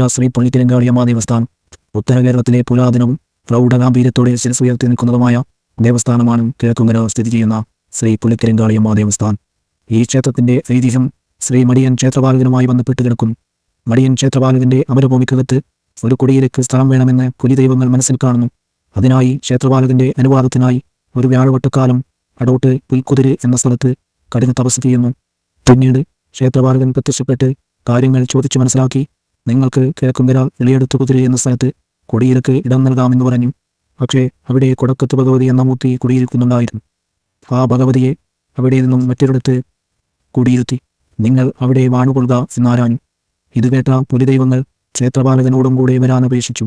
പുത്തന ശ്രീ പൊളിത്തിരങ്കാളിയമ്മ ദേവസ്ഥാനം. ഉത്തര കേരളത്തിലെ പുരാതനവും പ്രൗഢഗാംഭീര്യത്തോടെ ശിരസ് ഉയർത്തി നിൽക്കുന്നതുമായ ദേവസ്ഥാനമാണ് കിഴക്കുങ്കര സ്ഥിതി ചെയ്യുന്ന ശ്രീ പുള്ളിത്തിരങ്കാളിയമ്മ ദേവസ്ഥാനം. ഈ ക്ഷേത്രത്തിന്റെ ഐതിഹ്യം ശ്രീ മടിയൻ ക്ഷേത്രപാലകനുമായി ബന്ധപ്പെട്ട് കിടക്കും. മടിയൻ ക്ഷേത്രപാലകന്റെ അമരഭൂമിക്കകത്ത് ഒരു കുടിയിലേക്ക് സ്ഥലം വേണമെന്ന് കുലിദൈവങ്ങൾ മനസ്സിൽ കാണുന്നു. അതിനായി ക്ഷേത്രപാലകന്റെ അനുവാദത്തിനായി ഒരു വ്യാഴവട്ടക്കാലം അടോട്ട് പുൽക്കുതിര് എന്ന സ്ഥലത്ത് കഠിന തപസ് ചെയ്യുന്നു. പിന്നീട് ക്ഷേത്രപാലകൻ പ്രത്യക്ഷപ്പെട്ട് കാര്യങ്ങൾ ചോദിച്ചു മനസ്സിലാക്കി നിങ്ങൾക്ക് കിഴക്കുങ്കര ഇളയെടുത്ത് കുതിരി എന്ന സ്ഥലത്ത് കൊടിയിലക്ക് ഇടം നൽകാമെന്ന് പറഞ്ഞു. പക്ഷേ അവിടെ കൊടക്കത്ത് ഭഗവതി എന്ന മൂർത്തി കുടിയിരിക്കുന്നുണ്ടായിരുന്നു. ആ ഭഗവതിയെ അവിടെ നിന്നും മറ്റൊരിടത്ത് കുടിയിരുത്തി. നിങ്ങൾ അവിടെ വാണുകൊള്ളുക എന്നാരാഞ്ഞു. ഇത് കേട്ട പുലിദൈവങ്ങൾ ക്ഷേത്രപാലകനോടും കൂടെ വരാനപേക്ഷിച്ചു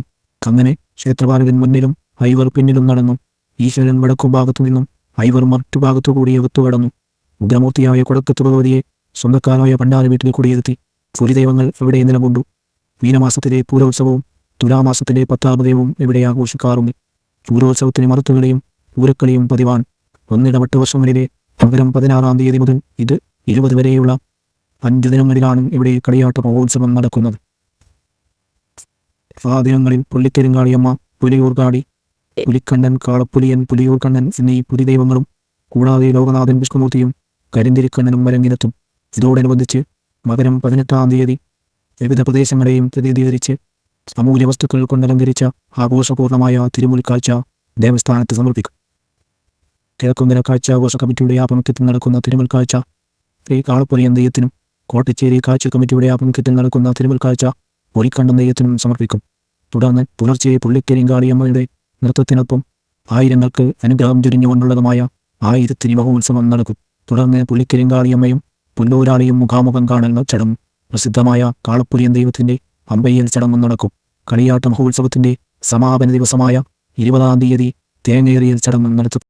അങ്ങനെ ക്ഷേത്രപാലകൻ മുന്നിലും ഐവർ പിന്നിലും നടന്നു. ഈശ്വരൻ വടക്കും ഭാഗത്തു നിന്നും ഐവർ മറ്റു ഭാഗത്തു കൂടി എവത്തു കടന്നു. ഉഗ്രമൂർത്തിയായ കൊടക്കത്ത് ഭഗവതിയെ സ്വന്തക്കാരായ പണ്ടാര വീട്ടിൽ കുടിയിരുത്തി. പുലിദൈവങ്ങൾ അവിടെ നിലകൊണ്ടു. മീനമാസത്തിലെ പൂരോത്സവവും തുലാമാസത്തിലെ പത്താമതയവും ഇവിടെ ആഘോഷിക്കാറുണ്ട്? പൂരോത്സവത്തിന് മറുത്തുകളെയും പൂരക്കളിയും പതിവാണ് ഒന്നിടവട്ട വർഷങ്ങളിലെ പകരം പതിനാറാം തീയതി മുതൽ ഇത് ഇരുപത് വരെയുള്ള അഞ്ച് ദിനങ്ങളിലാണ് ഇവിടെ കളിയാട്ട മഹോത്സവം നടക്കുന്നത്. ആ ദിനങ്ങളിൽ പുള്ളിത്തെരുങ്കാളിയമ്മ പുലിയൂർക്കാടി പുലിക്കണ്ണൻ കാളപ്പുലിയൻ പുലിയൂർക്കണ്ണൻ എന്നീ പുലിദൈവങ്ങളും കൂടാതെ ലോകനാഥൻ വിഷ്ണുമൂർത്തിയും കരിന്തിരിക്കണ്ണനും വരങ്ങിനെത്തും ഇതോടനുബന്ധിച്ച് മകരം പതിനെട്ടാം തീയതി വിവിധ പ്രദേശങ്ങളെയും പ്രതിനിധീകരിച്ച് അമൂല്യ വസ്തുക്കൾ കൊണ്ടലങ്കരിച്ച ആഘോഷപൂർണമായ തിരുമുൽക്കാഴ്ച ദേവസ്ഥാനത്ത് സമർപ്പിക്കും. കിഴക്കുങ്കര കാഴ്ച ആഘോഷ കമ്മിറ്റിയുടെ ആഭിമുഖ്യത്തിൽ നടക്കുന്ന തിരുമുൽക്കാഴ്ച ശ്രീ കാളപ്പൊലിയൻ തെയ്യത്തിനും കോട്ടച്ചേരി കാഴ്ച കമ്മിറ്റിയുടെ ആഭിമുഖ്യത്തിൽ നടക്കുന്ന തിരുമുൽക്കാഴ്ച പൊലിക്കണ്ടം തെയ്യത്തിനും സമർപ്പിക്കും. തുടർന്ന് പുലർച്ചെ പുള്ളിക്കരിങ്കാളിയമ്മയുടെ നൃത്തത്തിനൊപ്പം ആയിരങ്ങൾക്ക് അനുഗ്രഹം ചുരിഞ്ഞുകൊണ്ടുള്ളതുമായ ആയിരത്തിരി മഹോത്സവം നടക്കും. തുടർന്ന് പുള്ളിക്കരിങ്കാളിയമ്മയും പുല്ലൂരാളിയും മുഖാമുഖം കാണുന്ന ചടങ്ങ് പ്രസിദ്ധമായ കാളപ്പുലിയൻ ദൈവത്തിന്റെ അമ്പയ്യൽ ചടങ്ങും നടക്കും. കളിയാട്ട മഹോത്സവത്തിന്റെ സമാപന ദിവസമായ ഇരുപതാം തീയതി തേങ്ങേറിയൽ ചടങ്ങും നടത്തും.